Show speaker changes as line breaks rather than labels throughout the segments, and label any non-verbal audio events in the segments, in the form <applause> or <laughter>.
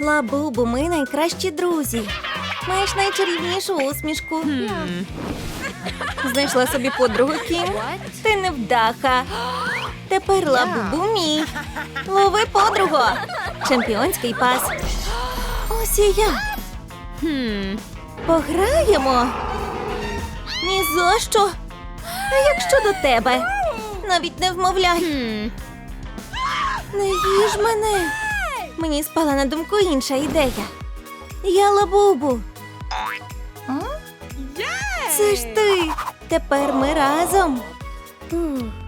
Лабубу, ми найкращі друзі. Маєш найчарівнішу усмішку. Знайшла собі подругу Кім. Ти невдаха. Тепер <gasps> лабубу мій. Лови подругу. Чемпіонський пас. Ось і я. Пограємо. Ні за що. А як щодо тебе? Навіть не вмовляй. Не їж мене. Мені спала на думку інша ідея. Я лабубу. Це ж ти. Тепер ми разом.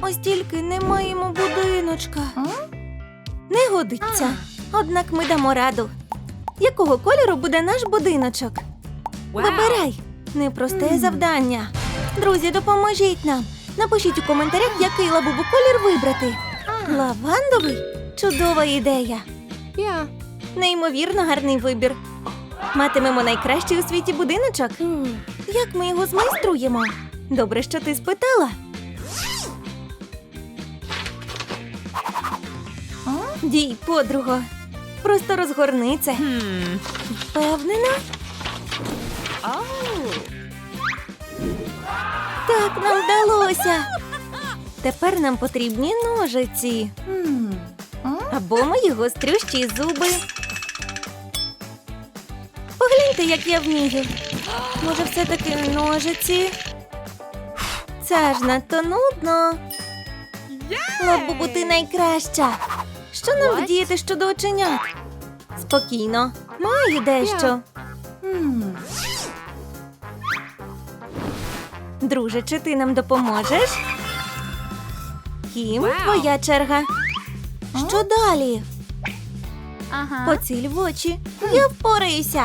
Ось тільки не маємо будиночка. Не годиться. Однак ми дамо раду. Якого кольору буде наш будиночок? Вибирай. Непросте завдання. Друзі, допоможіть нам. Напишіть у коментарях, який лабубу колір вибрати. Лавандовий? Чудова ідея.
Yeah.
Неймовірно гарний вибір. Матимемо найкращий у світі будиночок. Як ми його змайструємо? Добре, що ти спитала. Дій, подруго. Просто розгорни це. Впевнена? Так, нам вдалося. Тепер нам потрібні ножиці. Або мої гострющі зуби. Погляньте, як я вмію. Може, все-таки ножиці? Це ж надто нудно. Лабубу, ти найкраща. Що нам
What?
вдіяти щодо оченят? Спокійно, маю дещо. Друже, чи ти нам допоможеш? Кім, твоя черга. Що далі?
Uh-huh.
Поціль в очі. Я впораюся.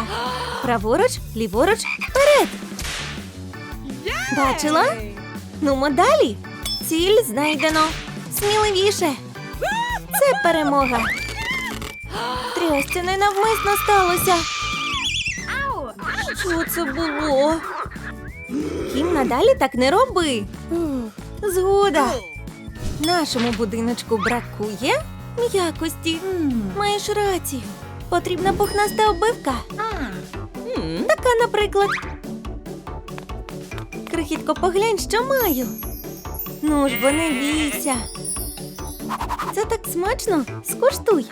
Праворуч, ліворуч, вперед. Бачила? Нумо далі. Ціль знайдено. Сміливіше. Це перемога. Трястя ненавмисно сталося. Що це було? Кім надалі так не роби. Згода. Нашому будиночку бракує м'якості. Маєш рацію. Потрібна пухнаста оббивка. Така, наприклад. Крихітко, поглянь, що маю. Ну ж бо не бійся. Це так смачно. Скуштуй.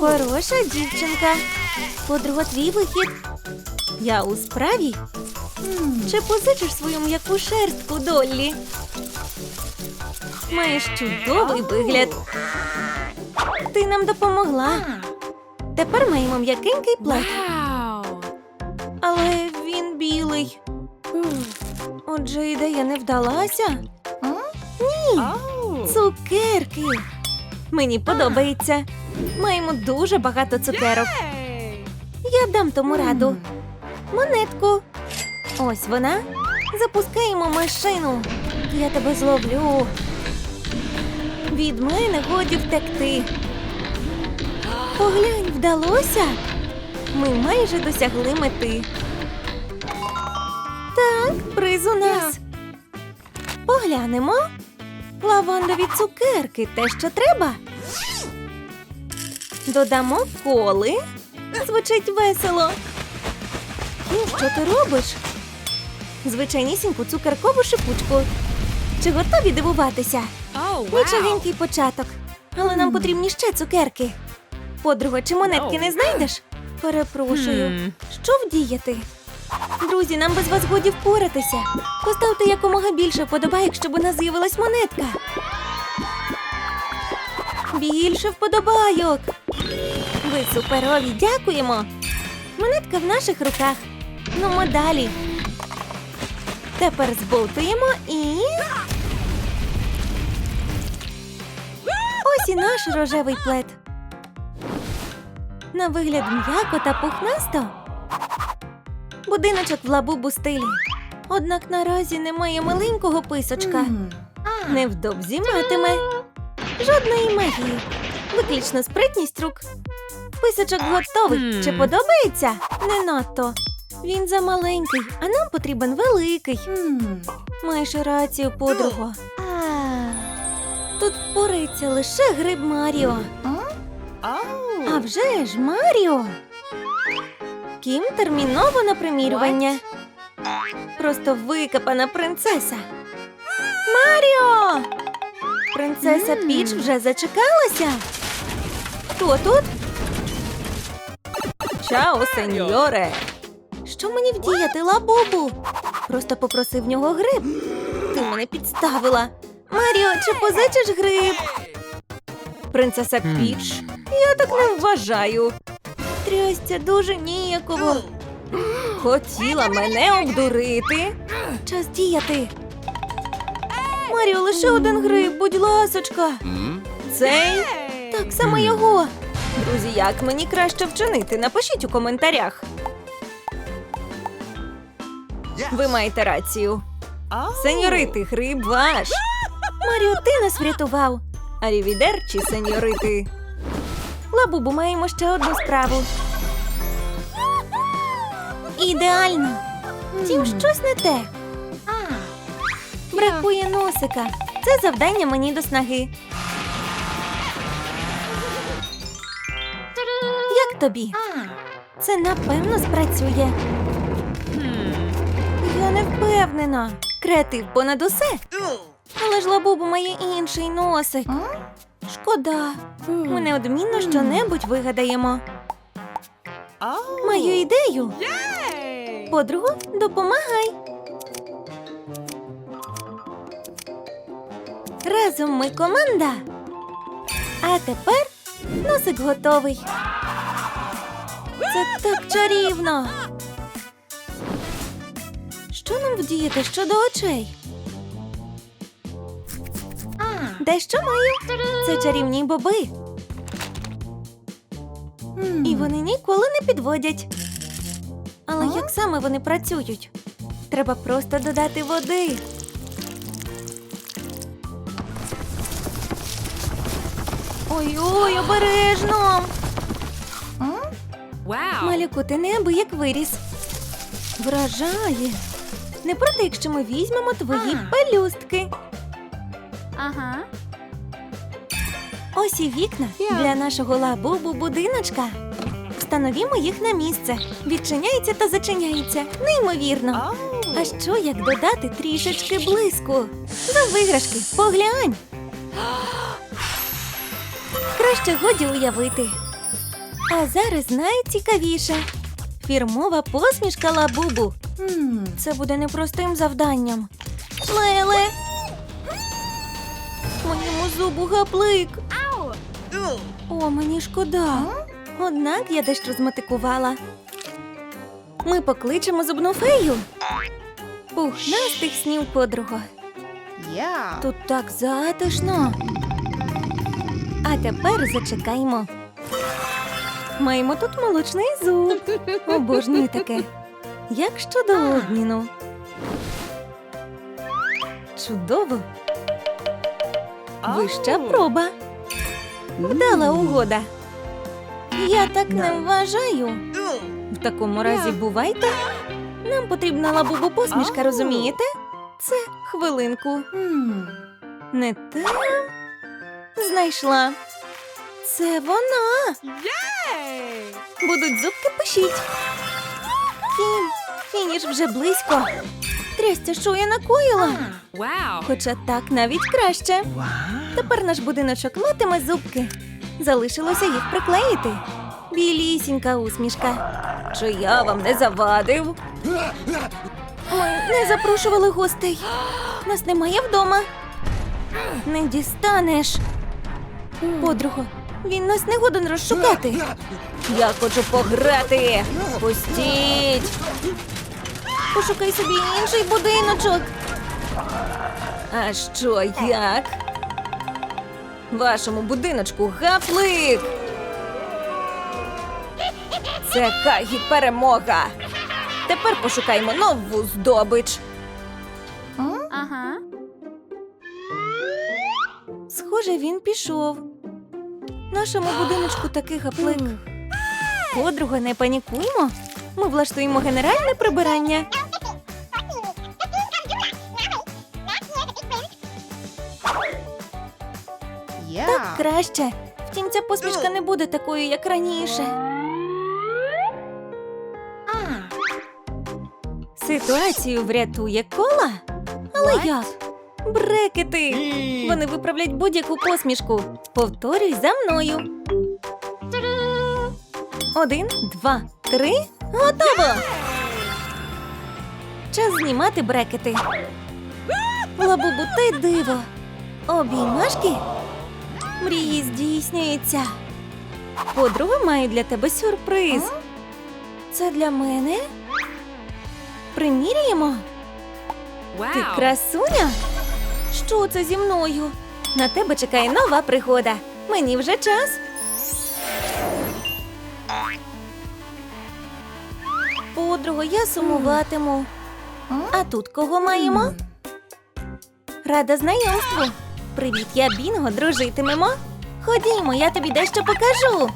Хороша дівчинка. Подруга, твій вихід. Я у справі. Чи позичиш свою м'яку шерстку, Доллі? Маєш чудовий вигляд. Ти нам допомогла. Тепер маємо м'якенький плед, але він білий. Отже, ідея не вдалася. Ні, цукерки. Мені подобається. Маємо дуже багато цукерок. Я дам тому раду. Монетку. Ось вона. Запускаємо машину. Я тебе зловлю. Від мене годі втекти. Поглянь, вдалося. Ми майже досягли мети. Так, приз у нас. Поглянемо. Лавандові цукерки, те, що треба. Додамо коли. Звучить весело. Ну, що ти робиш? Звичайнісіньку цукеркову шипучку. Чи готові дивуватися? Нічогенький початок. Але нам потрібні ще цукерки. Подруга, чи монетки не знайдеш? Перепрошую. Що вдіяти? Друзі, нам без вас годі впоратися. Поставте якомога більше вподобайок, щоб у нас з'явилась монетка. Більше вподобайок. Ви суперові, дякуємо. Монетка в наших руках. Ну, ми далі. Тепер зболтуємо і. Ось і наш рожевий плед. На вигляд м'яко та пухнасто. Будиночок в лабубу стилі. Однак наразі немає маленького писочка. Невдовзі матиме. Жодної магії. Виключно спритність рук. Писочок готовий. Чи подобається? Не надто. Він замаленький, а нам потрібен великий. Маєш рацію, подруго. Тут впорається лише гриб Маріо. А вже ж, Маріо. Кім терміново на примірювання. Просто викопана принцеса. Маріо! Принцеса Піч вже зачекалася. Хто тут? Чао, сеньоре. Що мені вдіяти, лабубу? Просто попросив в нього гриб. Ти мене підставила. Маріо, чи позичиш гриб? Принцеса Піч? Я так не вважаю. Трясця дуже ніяково. Хотіла мене обдурити. Час діяти. Маріо, лише один гриб, будь ласочка. Цей? Так саме його. Друзі, як мені краще вчинити? Напишіть у коментарях. Ви маєте рацію. Сеньорити, гриб ваш. Маріо, ти нас врятував. Арівідерчі, сеньорити. Лабубу, маємо ще одну справу. Ідеально. Втім, щось не те. Бракує носика. Це завдання мені до снаги. Як тобі? Це напевно спрацює. Я не впевнена. Креатив понад усе. Але ж лабубу має інший носик. Шкода. Ми неодмінно щонебудь вигадаємо. Маю ідею. Подругу, допомагай. Разом ми команда. А тепер носик готовий. Це так чарівно. Що нам вдіяти щодо очей? Дещо маю. Це чарівні боби. І вони ніколи не підводять. Але як саме вони працюють? Треба просто додати води. Ой-ой, обережно!
Wow.
Малюку, ти неабияк виріс. Вражає. Не проти, якщо ми візьмемо твої пелюстки.
Ага.
Ось і вікна для нашого лабубу будиночка. Встановімо їх на місце. Відчиняється та зачиняється. Неймовірно. А що як додати трішечки блиску? За виграшки, поглянь. Краще годі уявити. А зараз найцікавіше. Фірмова посмішка лабубу. Це буде непростим завданням. Леле. Моєму зубу гаплик. О, мені шкода. Однак я дещо змотикувала. Ми покличемо зубну фею. Пухнастих снів подруга.
Yeah.
Тут так затишно. А тепер зачекаймо. Маємо тут молочний зуб. Обожнюю таке. Як щодо обміну? Чудово. Вища проба. Вдала угода. Я так не вважаю. В такому разі бувайте. Нам потрібна лабубу посмішка, розумієте? Це хвилинку. Не те. Знайшла. Це вона. Будуть зубки пишіть. Кім, фініш вже близько. Трястя, що я накоїла? Хоча так навіть краще. Тепер наш будиночок матиме зубки. Залишилося їх приклеїти. Білісінька усмішка. Чи я вам не завадив? Ми не запрошували гостей. Нас немає вдома. Не дістанеш. Подруго, він нас не годен розшукати. Я хочу пограти. Пустіть. Пошукай собі інший будиночок. А що як? Вашому будиночку гаплик. Це Кагі перемога. Тепер пошукаємо нову здобич.
Ага.
Схоже, він пішов. Нашому будиночку такий гаплик. Подруга, не панікуймо. Ми влаштуємо генеральне прибирання. Так краще. Потім ця посмішка не буде такою, як раніше. Ситуацію врятує кола. Але як? Брекети! Вони виправлять будь-яку посмішку. Повторюй за мною. Один, два, три. Готово! Час знімати брекети. Лабубу, ти диво. Обіймашки? Мрії здійснюються. Подруга має для тебе сюрприз. Це для мене? Приміряємо? Ти красуня? Що це зі мною? На тебе чекає нова пригода. Мені вже час. Подруго, я сумуватиму. А тут кого маємо? Рада знайомству. Привіт, я Бінго, дружитимемо. Ходімо, я тобі дещо покажу.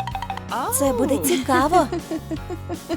Це буде цікаво. <laughs>